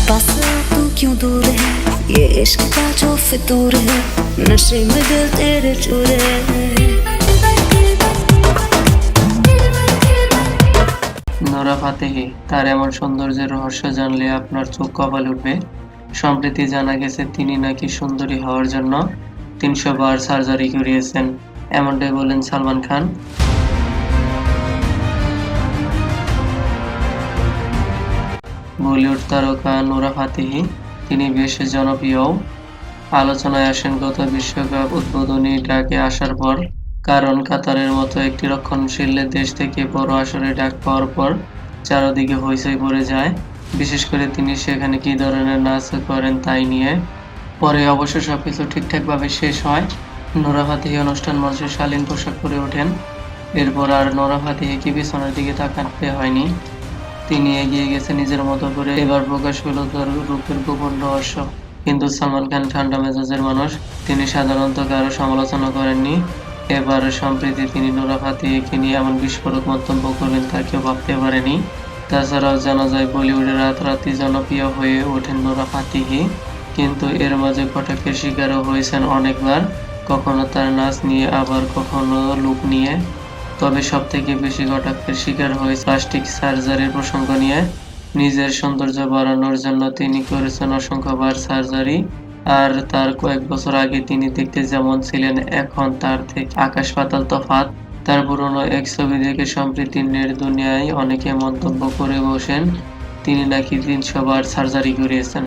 पास तू क्यों दूर है ये इश्क का जो फितूर है नशे में दिल तेरे चूर है নোরা ফাতেহি তার এমন সৌন্দর্যের রহস্য জানলে আপনার চোখ কপাল উঠবে সম্প্রতি জানা গেছে তিনি নাকি সুন্দরী হওয়ার জন্য তিনশো বার সার্জারি করিয়েছেন এমনটাই বলেন সালমান খান বলিউড তারকা নোরা ফাতেহি, তিনি বেশ জনপ্রিয়। আলোচনায় আসেন গত বিশ্বকাপ উদ্বোধনী ডাকে আসার পর, কারণ কাতারের মতো একটি রক্ষণশীল দেশ থেকে বড় আসরে ডাক পাওয়ার পর চারদিকে হইচই পড়ে যায়। বিশেষ করে তিনি সেখানে কী ধরনের নাচ করেন তাই নিয়ে। পরে অবশ্য সবকিছু ঠিকঠাকভাবে শেষ হয়। নোরা ফাতেহি অনুষ্ঠান মঞ্চে শালীন পোশাক পরে ওঠেন। এরপর আর নোরা ফাতেহিকে পিছনের দিকে তাকাতে হয়নি। তিনি এগিয়ে গেছে নিজের মতো করে। এবার প্রকাশ হলো তার রূপের গোপন রহস্য। কিন্তু সালমান খান ঠান্ডা মেজাজের মানুষ। তিনি সাধারণত কারও সমালোচনা করেননি। এবার সম্প্রতি তিনি নোরা ফাতেহিকে নিয়ে এমন বিস্ফোরক মন্তব্য করবেন তা কেউ ভাবতে পারেনি। তাছাড়াও জানা যায়, বলিউডে রাতারাতি জনপ্রিয় হয়ে ওঠেন নোরা ফাতেহি কিন্তু এর মাঝে কটাক্ষের শিকারও হয়েছেন অনেকবার। কখনো তার নাচ নিয়ে, আবার কখনো লুক নিয়ে। তবে সব থেকে বেশি কটাক্ষের শিকার হয়ে প্লাস্টিক সার্জারির প্রসঙ্গ নিয়ে নিজের সৌন্দর্য বাড়ানোর জন্য তিনি করেছেন অসংখ্যবার সার্জারি। আর তার কয়েক বছর আগে তিনি দেখতে যেমন ছিলেন, এখন তার থেকে আকাশ পাতাল তফাৎ। তার পুরনো এক ছবি দেখে সম্প্রীতি নেট দুনিয়ায় অনেকে মন্তব্য করে বসেন, তিনি নাকি তিনশো বার সার্জারি করিয়েছেন।